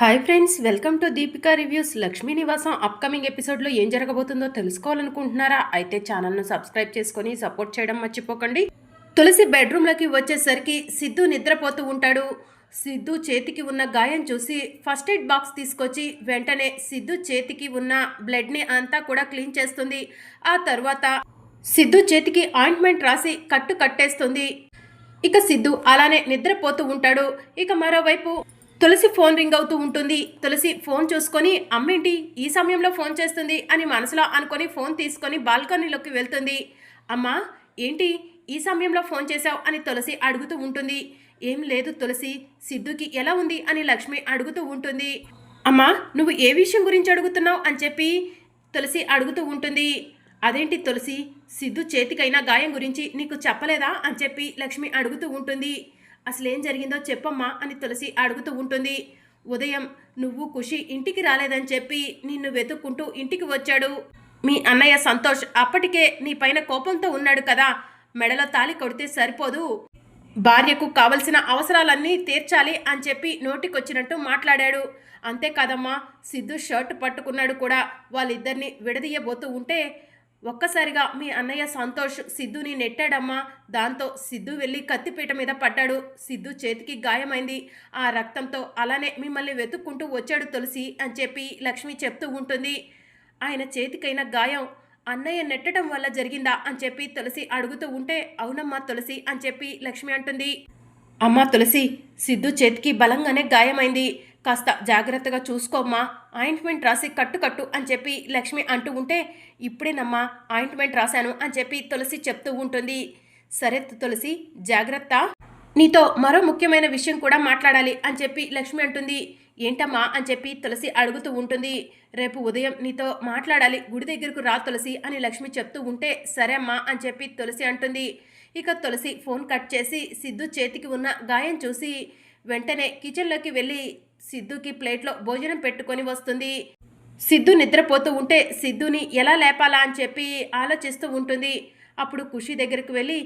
Hi friends welcome to Deepika reviews Lakshmi Nivasam upcoming ఎపిసోడ్లో ఏం జరగబోతుందో తెలుసుకోవాలనుకుంటున్నారా? అయితే ఛానల్ను సబ్స్క్రైబ్ చేసుకొని సపోర్ట్ చేయడం మర్చిపోకండి. తులసి బెడ్రూమ్లోకి వచ్చేసరికి సిద్ధు నిద్రపోతూ ఉంటాడు. సిద్ధు చేతికి ఉన్న గాయం చూసి ఫస్ట్ ఎయిడ్ బాక్స్ తీసుకొచ్చి వెంటనే సిద్ధు చేతికి ఉన్న బ్లడ్ని అంతా కూడా క్లీన్ చేస్తుంది. ఆ తర్వాత సిద్ధు చేతికి ఆయింట్మెంట్ రాసి కట్టు కట్టేస్తుంది. ఇక సిద్ధు అలానే నిద్రపోతూ ఉంటాడు. ఇక మరోవైపు తులసి ఫోన్ రింగ్ అవుతూ ఉంటుంది. తులసి ఫోన్ చూసుకొని అమ్మేంటి ఈ సమయంలో ఫోన్ చేస్తుంది అని మనసులో అనుకొని ఫోన్ తీసుకొని బాల్కనీలోకి వెళ్తుంది. అమ్మా ఏంటి ఈ సమయంలో ఫోన్ చేశావు అని తులసి అడుగుతూ ఉంటుంది. ఏం లేదు తులసి సిద్ధుకి ఎలా ఉంది అని లక్ష్మి అడుగుతూ ఉంటుంది. అమ్మా నువ్వు ఏ విషయం గురించి అడుగుతున్నావు అని చెప్పి తులసి అడుగుతూ ఉంటుంది. అదేంటి తులసి సిద్ధు చేతికైనా గాయం గురించి నీకు చెప్పలేదా అని చెప్పి లక్ష్మి అడుగుతూ ఉంటుంది. అసలేం జరిగిందో చెప్పమ్మా అని తులసి అడుగుతూ ఉంటుంది. ఉదయం నువ్వు ఖుషి ఇంటికి రాలేదని చెప్పి నిన్ను వెతుక్కుంటూ ఇంటికి వచ్చాడు. మీ అన్నయ్య సంతోష్ అప్పటికే నీ పైన కోపంతో ఉన్నాడు కదా. మెడలో తాళి కొడితే సరిపోదు. భార్యకు కావలసిన అవసరాలన్నీ తీర్చాలి అని చెప్పి నోటికొచ్చినట్టు మాట్లాడాడు. అంతేకాదమ్మా సిద్ధు షర్ట్ పట్టుకున్నాడు కూడా. వాళ్ళిద్దరిని విడదీయబోతూ ఉంటే ఒక్కసారిగా మీ అన్నయ్య సంతోష్ సిద్ధుని నెట్టాడమ్మా. దాంతో సిద్ధు వెళ్ళి కత్తిపీట మీద పడ్డాడు. సిద్ధు చేతికి గాయమైంది. ఆ రక్తంతో అలానే మిమ్మల్ని వెతుక్కుంటూ వచ్చాడు తులసి అని చెప్పి లక్ష్మి చెప్తూ ఉంటుంది. ఆయన చేతికైన గాయం అన్నయ్య నెట్టడం వల్ల జరిగిందా అని చెప్పి తులసి అడుగుతూ ఉంటే అవునమ్మా తులసి అని చెప్పి లక్ష్మి అంటుంది. అమ్మా తులసి సిద్ధు చేతికి బలంగానే గాయమైంది. కాస్త జాగ్రత్తగా చూసుకోమ్మా. ఆయింట్మెంట్ రాసి కట్టు కట్టు అని చెప్పి లక్ష్మి అంటూ ఉంటే ఇప్పుడేనమ్మా ఆయింట్మెంట్ రాశాను అని చెప్పి తులసి చెప్తూ ఉంటుంది. సరే తులసి జాగ్రత్త. నీతో మరో ముఖ్యమైన విషయం కూడా మాట్లాడాలి అని చెప్పి లక్ష్మి అంటుంది. ఏంటమ్మా అని చెప్పి తులసి అడుగుతూ ఉంటుంది. రేపు ఉదయం నీతో మాట్లాడాలి గుడి దగ్గరకు రా తులసి అని లక్ష్మి చెప్తూ ఉంటే సరే అమ్మా అని చెప్పి తులసి అంటుంది. ఇక తులసి ఫోన్ కట్ చేసి సిద్ధు చేతికి ఉన్న గాయం చూసి వెంటనే కిచెన్లోకి వెళ్ళి సిద్ధుకి ప్లేట్లో భోజనం పెట్టుకొని వస్తుంది. సిద్ధు నిద్రపోతూ ఉంటే సిద్ధుని ఎలా లేపాలా అని చెప్పి ఆలోచిస్తూ ఉంటుంది. అప్పుడు ఖుషి దగ్గరికి వెళ్ళి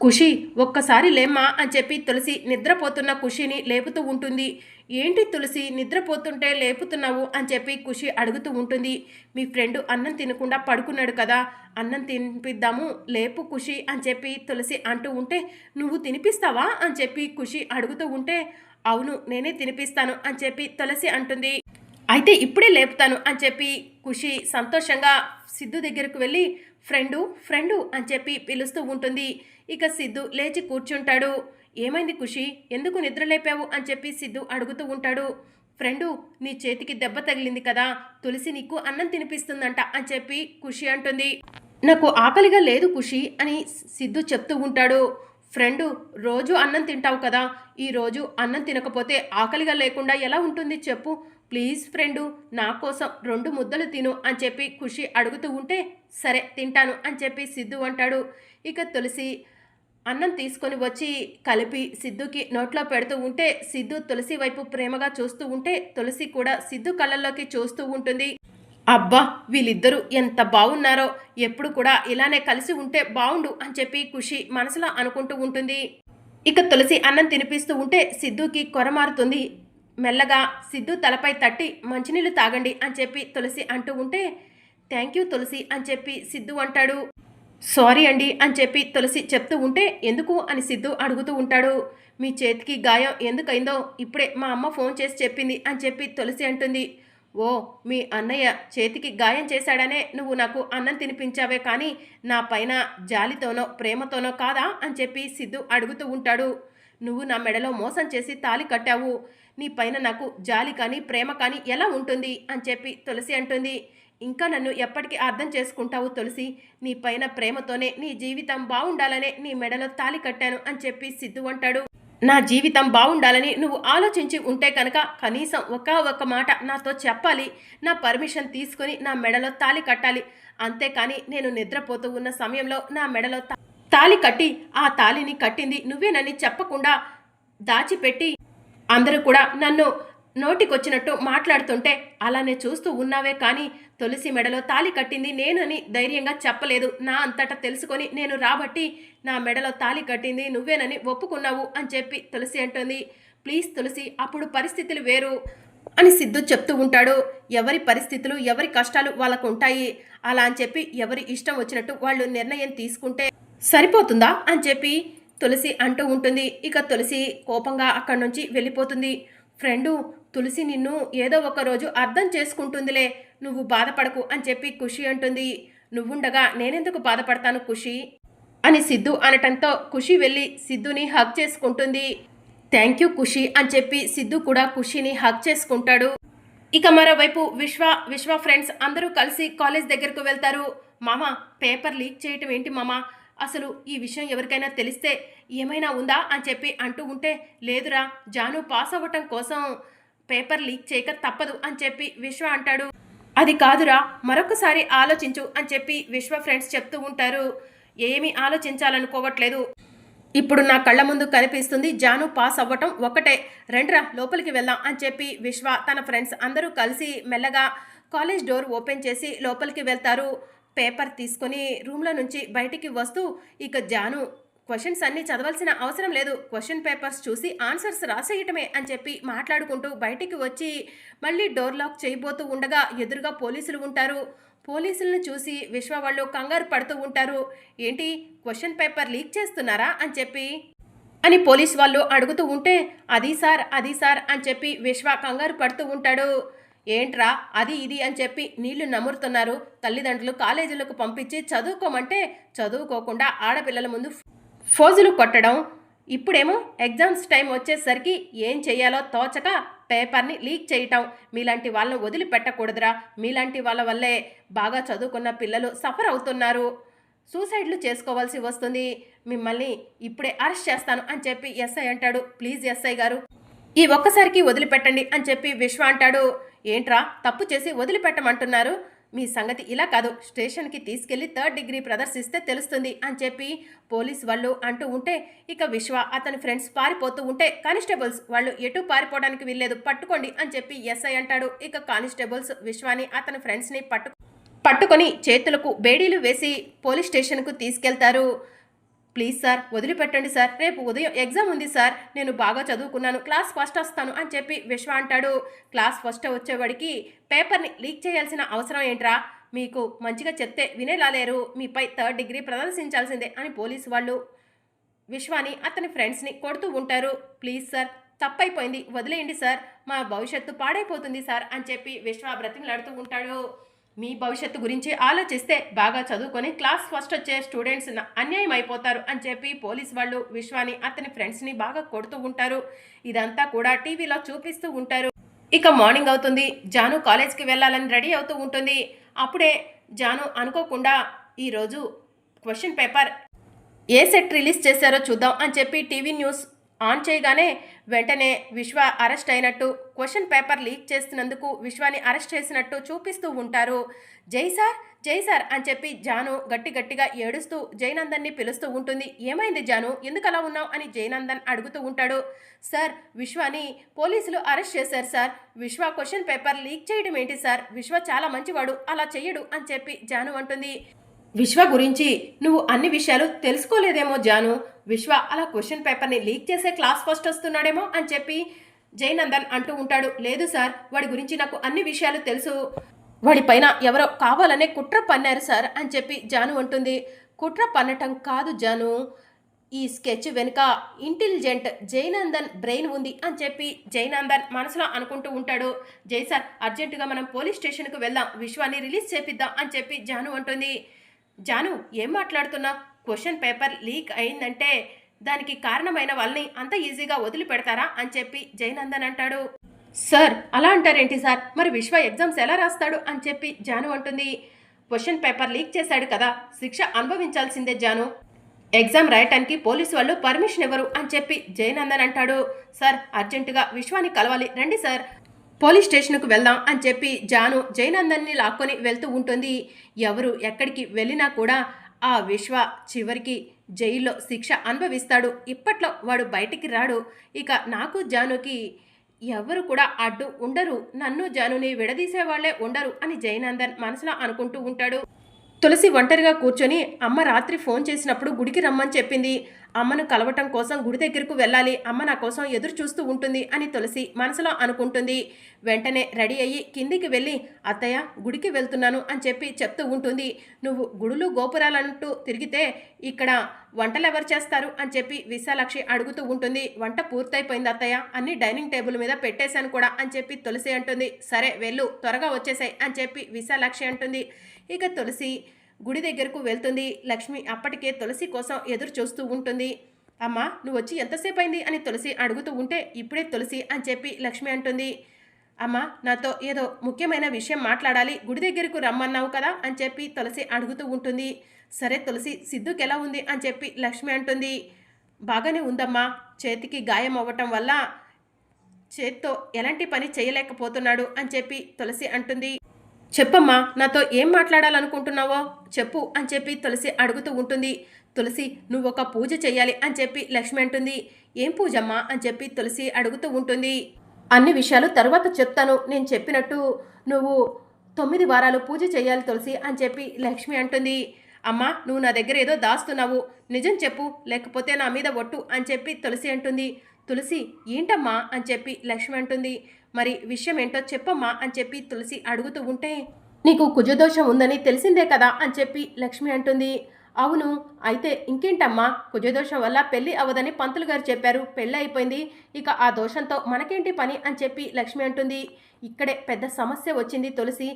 ఖుషి ఒక్కసారి లేమ్మా అని చెప్పి తులసి నిద్రపోతున్న ఖుషిని లేపుతూ ఉంటుంది. ఏంటి తులసి నిద్రపోతుంటే లేపుతున్నావు? అని చెప్పి ఖుషి అడుగుతూ ఉంటుంది. మీ ఫ్రెండ్ అన్నం తినకుండా పడుకున్నాడు కదా అన్నం తినిపిద్దాము లేపు ఖుషి అని చెప్పి తులసి అంటూ ఉంటే నువ్వు తినిపిస్తావా? అని చెప్పి ఖుషి అడుగుతూ ఉంటే అవును నేనే తినిపిస్తాను అని చెప్పి తులసి అంటుంది. అయితే ఇప్పుడే లేపుతాను అని చెప్పి ఖుషి సంతోషంగా సిద్ధు దగ్గరకు వెళ్ళి ఫ్రెండు ఫ్రెండు అని చెప్పి పిలుస్తూ ఉంటుంది. ఇక సిద్ధు లేచి కూర్చుంటాడు. ఏమైంది ఖుషి? ఎందుకు నిద్ర లేపావు? అని చెప్పి సిద్ధు అడుగుతూ ఉంటాడు. ఫ్రెండు నీ చేతికి దెబ్బ తగిలింది కదా తులసి నీకు అన్నం తినిపిస్తుందంట అని చెప్పి ఖుషి అంటుంది. నాకు ఆకలిగా లేదు ఖుషి అని సిద్ధు చెప్తూ ఉంటాడు. ఫ్రెండు రోజు అన్నం తింటావు కదా ఈరోజు అన్నం తినకపోతే ఆకలిగా లేకుండా ఎలా ఉంటుంది చెప్పు. ప్లీజ్ ఫ్రెండు నా కోసం రెండు ముద్దలు తిను అని చెప్పి ఖుషి అడుగుతూ ఉంటే సరే తింటాను అని చెప్పి సిద్ధు అంటాడు. ఇక తులసి అన్నం తీసుకొని వచ్చి కలిపి సిద్ధుకి నోట్లో పెడుతూ ఉంటే సిద్ధు తులసి వైపు ప్రేమగా చూస్తూ ఉంటే తులసి కూడా సిద్ధు కళ్ళల్లోకి చూస్తూ ఉంటుంది. అబ్బా వీళ్ళిద్దరూ ఎంత బాగున్నారో. ఎప్పుడు కూడా ఇలానే కలిసి ఉంటే బాగుండు అని చెప్పి ఖుషి మనసులో అనుకుంటూ ఉంటుంది. ఇక తులసి అన్నం తినిపిస్తూ ఉంటే సిద్ధుకి కొరమారుతుంది మెల్లగా సిద్ధు తలపై తట్టి మంచినీళ్ళు తాగండి అని చెప్పి తులసి అంటూ ఉంటే థ్యాంక్ యూ తులసి అని చెప్పి సిద్ధు అంటాడు. సారీ అండి అని చెప్పి తులసి చెప్తూ ఉంటే ఎందుకు? అని సిద్ధు అడుగుతూ ఉంటాడు. మీ చేతికి గాయం ఎందుకైందో ఇప్పుడే మా అమ్మ ఫోన్ చేసి చెప్పింది అని చెప్పి తులసి అంటుంది. ఓ మీ అన్నయ్య చేతికి గాయం చేశాడనే నువ్వు నాకు అన్నం తినిపించావే కానీ నా పైన జాలితోనో ప్రేమతోనో కాదా అని చెప్పి సిద్ధు అడుగుతూ ఉంటాడు. నువ్వు నా మెడలో మోసం చేసి తాలి కట్టావు. నీ పైన నాకు జాలి కానీ ప్రేమ కానీ ఎలా ఉంటుంది అని చెప్పి తులసి అంటుంది. ఇంకా నన్ను ఎప్పటికీ అర్థం చేసుకుంటావు తులసి. నీ పైన ప్రేమతోనే నీ జీవితం బాగుండాలనే నీ మెడలో తాలి కట్టాను అని చెప్పి సిద్ధు అంటాడు. నా జీవితం బాగుండాలని నువ్వు ఆలోచించి ఉంటే కనుక కనీసం ఒక ఒక్క మాట నాతో చెప్పాలి. నా పర్మిషన్ తీసుకొని నా మెడలో తాలి కట్టాలి. అంతేకాని నేను నిద్రపోతూ ఉన్న సమయంలో నా మెడలో తాలి కట్టి ఆ తాలిని కట్టింది నువ్వేనని చెప్పకుండా దాచిపెట్టి అందరూ కూడా నన్ను నోటికొచ్చినట్టు మాట్లాడుతుంటే అలానే చూస్తూ ఉన్నావే కానీ తులసి మెడలో తాలి కట్టింది నేనని ధైర్యంగా చెప్పలేదు. నా అంతటా తెలుసుకొని నేను రాబట్టి నా మెడలో తాలి కట్టింది నువ్వేనని ఒప్పుకున్నావు అని చెప్పి తులసి అంటుంది. ప్లీజ్ తులసి అప్పుడు పరిస్థితులు వేరు అని సిద్ధు చెప్తూ ఉంటాడు. ఎవరి పరిస్థితులు ఎవరి కష్టాలు వాళ్ళకు ఉంటాయి అలా అని చెప్పి ఎవరి ఇష్టం వచ్చినట్టు వాళ్ళు నిర్ణయం తీసుకుంటే సరిపోతుందా అని చెప్పి తులసి అంటూ ఉంటుంది. ఇక తులసి కోపంగా అక్కడి నుంచి వెళ్ళిపోతుంది. ఫ్రెండు తులసి నిన్ను ఏదో ఒక రోజు అర్థం చేసుకుంటుందిలే. నువ్వు బాధపడకు అని చెప్పి ఖుషి అంటుంది. నువ్వుండగా నేనెందుకు బాధపడతాను ఖుషి? అని సిద్ధు అనటంతో ఖుషి వెళ్ళి సిద్ధుని హగ్ చేసుకుంటుంది. థ్యాంక్ యూ ఖుషి అని చెప్పి సిద్ధు కూడా ఖుషిని హగ్ చేసుకుంటాడు. ఇక మరోవైపు విశ్వ విశ్వ ఫ్రెండ్స్ అందరూ కలిసి కాలేజ్ దగ్గరకు వెళ్తారు. మామ పేపర్ లీక్ చేయటం ఏంటి మామ? అసలు ఈ విషయం ఎవరికైనా తెలిస్తే ఏమైనా ఉందా అని చెప్పి అంటూ ఉంటే లేదురా జాను పాస్ అవ్వటం కోసం. పేపర్ లీక్ చేయక తప్పదు అని చెప్పి విశ్వ అంటాడు. అది కాదురా మరొకసారి ఆలోచించు అని చెప్పి విశ్వ ఫ్రెండ్స్ చెప్తూ ఉంటారు. ఏమీ ఆలోచించాలనుకోవట్లేదు. ఇప్పుడు నా కళ్ళ ముందు కనిపిస్తుంది జాను పాస్ అవ్వటం ఒకటే రండ్రా లోపలికి వెళ్దాం అని చెప్పి విశ్వ తన ఫ్రెండ్స్ అందరూ కలిసి మెల్లగా కాలేజ్ డోర్ ఓపెన్ చేసి లోపలికి వెళ్తారు. పేపర్ తీసుకొని రూమ్లో నుంచి బయటికి వస్తూ ఇక జాను క్వశ్చన్స్ అన్నీ చదవాల్సిన అవసరం లేదు. క్వశ్చన్ పేపర్స్ చూసి ఆన్సర్స్ రాసేయటమే అని చెప్పి మాట్లాడుకుంటూ బయటికి వచ్చి మళ్ళీ డోర్ లాక్ చేయబోతూ ఉండగా ఎదురుగా పోలీసులు ఉంటారు. పోలీసులను చూసి విశ్వ వాళ్ళు కంగారు పడుతూ ఉంటారు. ఏంటి? క్వశ్చన్ పేపర్ లీక్ చేస్తున్నారా? అని చెప్పి అని పోలీస్ వాళ్ళు అడుగుతూ ఉంటే అది సార్ అది సార్ అని చెప్పి విశ్వ కంగారు పడుతూ ఉంటాడు. ఏంట్రా? అది ఇది అని చెప్పి నీళ్ళు నమురుతున్నారు. తల్లిదండ్రులు కాలేజీలకు పంపించి చదువుకోమంటే చదువుకోకుండా ఆడపిల్లల ముందు ఫోజులు కొట్టడం. ఇప్పుడేమో ఎగ్జామ్స్ టైం వచ్చేసరికి ఏం చేయాలో తోచక పేపర్ని లీక్ చేయటం. మీలాంటి వాళ్ళని వదిలిపెట్టకూడదురా. మీలాంటి వాళ్ళ వల్లే బాగా చదువుకున్న పిల్లలు సఫర్ అవుతున్నారు. సూసైడ్లు చేసుకోవాల్సి వస్తుంది. మిమ్మల్ని ఇప్పుడే అరెస్ట్ చేస్తాను అని చెప్పి ఎస్ఐ అంటాడు. ప్లీజ్ ఎస్ఐ గారు. ఈ ఒక్కసారికి వదిలిపెట్టండి అని చెప్పి విశ్వ అంటాడు. ఏంట్రా? తప్పు చేసి వదిలిపెట్టమంటున్నారు. మీ సంగతి ఇలా కాదు. స్టేషన్కి తీసుకెళ్ళి థర్డ్ డిగ్రీ ప్రదర్శిస్తే తెలుస్తుంది అని చెప్పి పోలీస్ వాళ్ళు అంటూ ఉంటే ఇక విశ్వ అతని ఫ్రెండ్స్ పారిపోతూ ఉంటే కానిస్టేబుల్స్ వాళ్ళు ఎటు పారిపోవడానికి వీల్లేదు పట్టుకోండి అని చెప్పి ఎస్ఐ అంటాడు. ఇక కానిస్టేబుల్స్ విశ్వాని అతని ఫ్రెండ్స్ని పట్టు పట్టుకొని చేతులకు బేడీలు వేసి పోలీస్ స్టేషన్కు తీసుకెళ్తారు. ప్లీజ్ సార్ వదిలిపెట్టండి సార్. రేపు ఉదయం ఎగ్జామ్ ఉంది సార్. నేను బాగా చదువుకున్నాను. క్లాస్ ఫస్ట్ వస్తాను అని చెప్పి విశ్వ అంటాడు. క్లాస్ ఫస్ట్ వచ్చేవాడికి పేపర్ని లీక్ చేయాల్సిన అవసరం ఏంట్రా? మీకు మంచిగా చెప్తే వినేలా లేరు. మీపై థర్డ్ డిగ్రీ ప్రదర్శించాల్సిందే అని పోలీసు వాళ్ళు విశ్వాని అతని ఫ్రెండ్స్ని కొడుతూ ఉంటారు. ప్లీజ్ సార్ తప్పైపోయింది. వదిలేయండి సార్. మా భవిష్యత్తు పాడైపోతుంది సార్ అని చెప్పి విశ్వ బ్రతిమలాడుతూ ఉంటాడు. మీ భవిష్యత్తు గురించి ఆలోచిస్తే బాగా చదువుకొని క్లాస్ ఫస్ట్ వచ్చే స్టూడెంట్స్ అన్యాయం అయిపోతారు అని చెప్పి పోలీస్ వాళ్ళు విశ్వాని అతని ఫ్రెండ్స్ని బాగా కొడుతూ ఉంటారు. ఇదంతా కూడా టీవీలో చూపిస్తూ ఉంటారు. ఇక మార్నింగ్ అవుతుంది. జాను కాలేజ్కి వెళ్ళాలని రెడీ అవుతూ ఉంటుంది. అప్పుడే జాను అనుకోకుండా ఈరోజు క్వశ్చన్ పేపర్ ఏ సెట్ రిలీజ్ చేశారో చూద్దాం అని చెప్పి టీవీ న్యూస్ ఆన్ చేయగానే వెంటనే విశ్వ అరెస్ట్ అయినట్టు క్వశ్చన్ పేపర్ లీక్ చేస్తున్నందుకు విశ్వాని అరెస్ట్ చేసినట్టు చూపిస్తూ ఉంటారు. జై సార్ జై సార్ అని చెప్పి జాను గట్టి గట్టిగా ఏడుస్తూ జయనందన్ని పిలుస్తూ ఉంటుంది. ఏమైంది జాను? ఎందుకు అలా ఉన్నావు? అని జయనందన్ అడుగుతూ ఉంటాడు. సార్ విశ్వాని పోలీసులు అరెస్ట్ చేశారు సార్. విశ్వ క్వశ్చన్ పేపర్ లీక్ చేయడం ఏంటి సార్? విశ్వ చాలా మంచివాడు అలా చెయ్యడు అని చెప్పి జాను అంటుంది. విశ్వ గురించి నువ్వు అన్ని విషయాలు తెలుసుకోలేదేమో జాను. విశ్వ అలా క్వశ్చన్ పేపర్ని లీక్ చేసే క్లాస్ ఫస్ట్ వస్తున్నాడేమో అని చెప్పి జయనందన్ అంటూ ఉంటాడు. లేదు సార్ వాడి గురించి నాకు అన్ని విషయాలు తెలుసు. వాడిపైన ఎవరో కావాలనే కుట్ర పన్నారు సార్ అని చెప్పి జాను అంటుంది. కుట్ర పన్నటం కాదు జాను. ఈ స్కెచ్ వెనుక ఇంటెలిజెంట్ జయనందన్ బ్రెయిన్ ఉంది అని చెప్పి జయనందన్ మనసులో అనుకుంటూ ఉంటాడు. జై సార్ అర్జెంటుగా మనం పోలీస్ స్టేషన్కు వెళ్దాం. విశ్వాన్ని రిలీజ్ చేపిద్దాం అని చెప్పి జాను అంటుంది. జాను ఏం మాట్లాడుతున్నా? క్వశ్చన్ పేపర్ లీక్ అయిందంటే దానికి కారణమైన వాళ్ళని అంత ఈజీగా వదిలిపెడతారా అని చెప్పి జయనందన్ అంటాడు. సార్ అలా అంటారేంటి సార్? మరి విశ్వ ఎగ్జామ్స్ ఎలా రాస్తాడు అని చెప్పి జాను అంటుంది. క్వశ్చన్ పేపర్ లీక్ చేశాడు కదా శిక్ష అనుభవించాల్సిందే జాను. ఎగ్జామ్ రాయటానికి పోలీసు వాళ్ళు పర్మిషన్ ఇవ్వరు అని చెప్పి జయనందన్ అంటాడు. సార్ అర్జెంటుగా విశ్వాన్ని కలవాలి రండి సార్. పోలీస్ స్టేషన్కు వెళ్దాం అని చెప్పి జాను జయనందన్ని లాక్కొని వెళ్తూ ఉంటుంది. ఎవరు ఎక్కడికి వెళ్ళినా కూడా ఆ విశ్వ చివరికి జైల్లో శిక్ష అనుభవిస్తాడు. ఇప్పట్లో వాడు బయటికి రాడు. ఇక నాకు జానుకి ఎవరు కూడా అడ్డు ఉండరు. నన్ను జానుని విడదీసే వాళ్ళే ఉండరు అని జయనందన్ మనసులో అనుకుంటూ ఉంటాడు. తులసి ఒంటరిగా కూర్చొని అమ్మ రాత్రి ఫోన్ చేసినప్పుడు గుడికి రమ్మని చెప్పింది. అమ్మను కలవటం కోసం గుడి దగ్గరకు వెళ్ళాలి. అమ్మ నా కోసం ఎదురు చూస్తూ ఉంటుంది అని తులసి మనసులో అనుకుంటుంది. వెంటనే రెడీ అయ్యి కిందికి వెళ్ళి అత్తయ్య గుడికి వెళ్తున్నాను అని చెప్పి చెప్తూ ఉంటుంది. నువ్వు గుడులు గోపురాలంటూ తిరిగితే ఇక్కడ వంటలు ఎవరు చేస్తారు? అని చెప్పి విశాలాక్షి అడుగుతూ ఉంటుంది. వంట పూర్తయిపోయింది అత్తయ్య. అన్ని డైనింగ్ టేబుల్ మీద పెట్టేశాను కూడా అని చెప్పి తులసి అంటుంది. సరే వెళ్ళు త్వరగా వచ్చేసాయి అని చెప్పి విశాలాక్షి అంటుంది. ఇక తులసి గుడి దగ్గరకు వెళ్తుంది. లక్ష్మి అప్పటికే తులసి కోసం ఎదురు చూస్తూ ఉంటుంది. అమ్మా నువ్వు వచ్చి ఎంతసేపు అయింది అని తులసి అడుగుతూ ఉంటే ఇప్పుడే తులసి అని చెప్పి లక్ష్మి అంటుంది. అమ్మా నాతో ఏదో ముఖ్యమైన విషయం మాట్లాడాలి గుడి దగ్గరకు రమ్మన్నావు కదా అని చెప్పి తులసి అడుగుతూ ఉంటుంది. సరే తులసి సిద్ధుకి ఎలా ఉంది అని చెప్పి లక్ష్మి అంటుంది. బాగానే ఉందమ్మా చేతికి గాయం అవ్వటం వల్ల చేత్తో ఎలాంటి పని చేయలేకపోతున్నాడు అని చెప్పి తులసి అంటుంది. చెప్పమ్మా నాతో ఏం మాట్లాడాలనుకుంటున్నావో? చెప్పు అని చెప్పి తులసి అడుగుతూ ఉంటుంది. తులసి నువ్వు ఒక పూజ చేయాలి అని చెప్పి లక్ష్మి అంటుంది. ఏం పూజమ్మా? అని చెప్పి తులసి అడుగుతూ ఉంటుంది. అన్ని విషయాలు తర్వాత చెప్తాను. నేను చెప్పినట్టు నువ్వు తొమ్మిది వారాలు పూజ చేయాలి తులసి అని చెప్పి లక్ష్మి అంటుంది. అమ్మా నువ్వు నా దగ్గర ఏదో దాస్తున్నావు. నిజం చెప్పు లేకపోతే నా మీద ఒట్టు అని చెప్పి తులసి అంటుంది. తులసి ఏంటమ్మా? అని చెప్పి లక్ష్మి అంటుంది. మరి విషయం ఏంటో చెప్పమ్మా అని చెప్పి తులసి అడుగుతూ ఉంటే నీకు కుజదోషం ఉందని తెలిసిందే కదా అని చెప్పి లక్ష్మి అంటుంది. అవును అయితే ఇంకేంటమ్మా? కుజదోషం వల్ల పెళ్ళి అవ్వదని పంతులు గారు చెప్పారు. పెళ్ళి అయిపోయింది. ఇక ఆ దోషంతో మనకేంటి పని అని చెప్పి లక్ష్మి అంటుంది. ఇక్కడే పెద్ద సమస్య వచ్చింది తులసి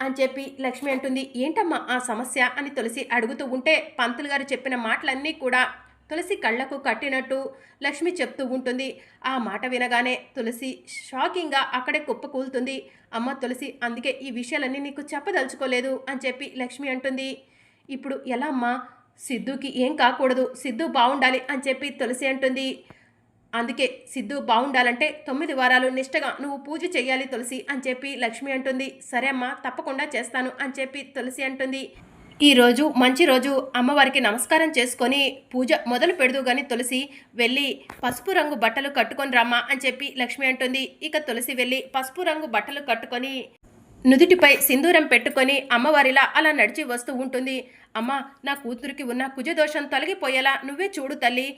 అని చెప్పి లక్ష్మి అంటుంది. ఏంటమ్మా ఆ సమస్య అని తులసి అడుగుతూ ఉంటే పంతులు గారు చెప్పిన మాటలన్నీ కూడా తులసి కళ్ళకు కట్టినట్టు లక్ష్మి చెప్తూ ఉంటుంది. ఆ మాట వినగానే తులసి షాకింగ్గా అక్కడే కుప్పకూలుతుంది అమ్మ తులసి అందుకే ఈ విషయాలన్నీ నీకు చెప్పదలుచుకోలేదు అని చెప్పి లక్ష్మి అంటుంది. ఇప్పుడు ఎలా అమ్మా? సిద్ధుకి ఏం కాకూడదు. సిద్ధు బాగుండాలి అని చెప్పి తులసి అంటుంది. అందుకే సిద్ధు బాగుండాలంటే తొమ్మిది వారాలు నిష్టగా నువ్వు పూజ చేయాలి తులసి అని చెప్పి లక్ష్మి అంటుంది. సరే అమ్మా తప్పకుండా చేస్తాను అని చెప్పి తులసి అంటుంది. ఈరోజు మంచి రోజు. అమ్మవారికి నమస్కారం చేసుకొని పూజ మొదలు పెడదు కానీ తులసి వెళ్ళి పసుపు రంగు బట్టలు కట్టుకొని రమ్మా అని చెప్పి లక్ష్మి అంటుంది. ఇక తులసి వెళ్ళి పసుపు రంగు బట్టలు కట్టుకొని నుదుటిపై సింధూరం పెట్టుకొని అమ్మవారిలా అలా నడిచి వస్తూ ఉంటుంది. అమ్మ నా కూతురికి ఉన్న కుజదోషం తొలగిపోయేలా నువ్వే చూడు తల్లి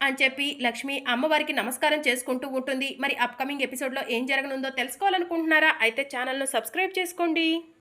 అని చెప్పి లక్ష్మి అమ్మవారికి నమస్కారం చేసుకుంటూ ఉంటుంది. మరి అప్కమింగ్ ఎపిసోడ్లో ఏం జరగనుందో తెలుసుకోవాలనుకుంటున్నారా? అయితే ఛానల్ను సబ్స్క్రైబ్ చేసుకోండి.